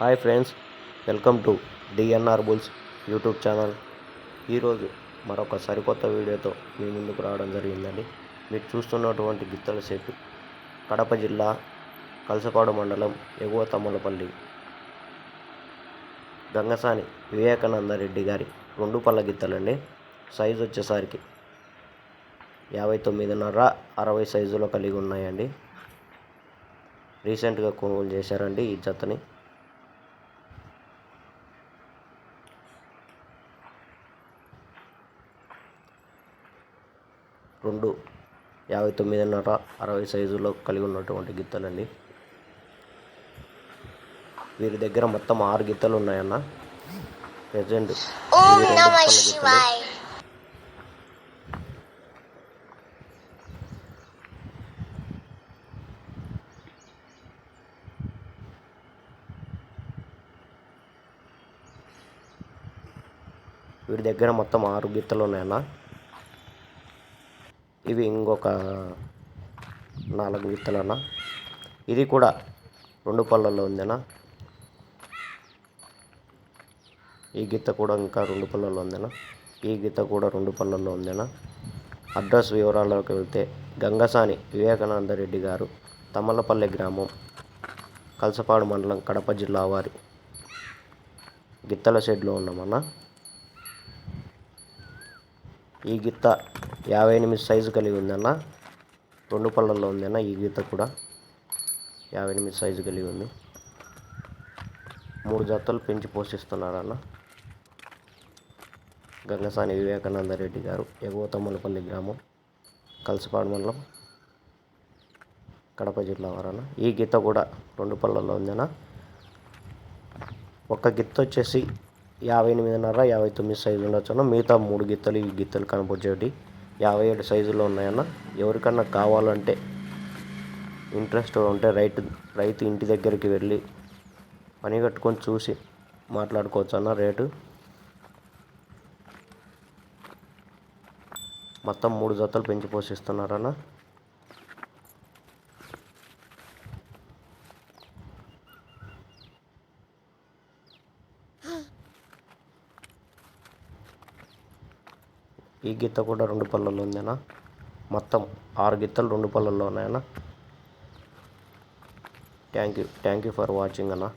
Hi friends welcome to DNR bulls YouTube channel. ఈరోజు మరొక సరికొత్త వీడియోతో మీ ముందుకు రావడం జరిగిందండి. మీరు చూస్తున్నటువంటి గిత్తల సెట్ కడప జిల్లా కలసపాడు మండలం ఎగువ తమ్మలపల్లి గంగసాని వివేకానంద రెడ్డి గారి రెండు పళ్ళ గిత్తలండి. సైజు వచ్చేసరికి యాభై తొమ్మిదిన్నర అరవై సైజులో కలిగి ఉన్నాయండి. రీసెంట్గా కొనుగోలు చేశారండి ఈ జతని. రెండు యాభై తొమ్మిదిన్నర అరవై సైజులో కలిగి ఉన్నటువంటి గిత్తలండి వీరి దగ్గర మొత్తం ఆరు గిత్తలు ఉన్నాయన్న. ప్రజెంట్ వీడి దగ్గర మొత్తం ఆరు గిత్తలు ఉన్నాయన్న. ఇవి ఇంకొక నాలుగు గిత్తలు ఇది కూడా రెండు పళ్ళల్లో ఉందన్న ఈ గిత్త కూడా ఇంకా రెండు పళ్ళల్లో ఉందన్న ఈ గిత్త కూడా రెండు పళ్ళల్లో ఉందన్న అడ్రస్ వివరాల్లోకి వెళ్తే గంగసాని వివేకానంద రెడ్డి గారు తమలపల్లె గ్రామం కలసపాడు మండలం కడప జిల్లా వారి గిత్తల షెడ్లో ఉన్నామన్నా? ఈ గిత్త యాభై ఎనిమిది సైజు కలిగి ఉందన్న. రెండు పళ్ళల్లో ఉందన్న ఈ గీత కూడా యాభై ఎనిమిది సైజు కలిగి ఉంది. మూడు జతలు పెంచి పోషిస్తున్నారన్న. గంగసాని వివేకానంద రెడ్డి గారు ఎగువ తమ్మలపల్లి గ్రామం కలిసిపాడు మండలం కడప జిల్లా వారన్న. ఈ గీత కూడా రెండు పళ్ళల్లో ఉందన్న. ఒక గిత్త వచ్చేసి యాభై ఎనిమిదిన్నర యాభై తొమ్మిది సైజు ఉండొచ్చు మిగతా మూడు గిత్తలు ఈ గిత్తలు కనపొచ్చేటి. యాభై ఏడు సైజులో ఉన్నాయన్న. ఎవరికన్నా కావాలంటే ఇంట్రెస్ట్ ఉంటే రైతు రైతు ఇంటి దగ్గరికి వెళ్ళి పని కట్టుకొని చూసి మాట్లాడుకోవచ్చు అన్న రేటు. మొత్తం మూడు జతలు పెంచి పోషిస్తున్నారన్న ఈ గిత్త కూడా రెండు పళ్ళల్లో ఉందేనా? మొత్తం ఆరు గిత్తలు రెండు పళ్ళల్లో ఉన్నాయన్నా thank you thank you for watching అన్నా.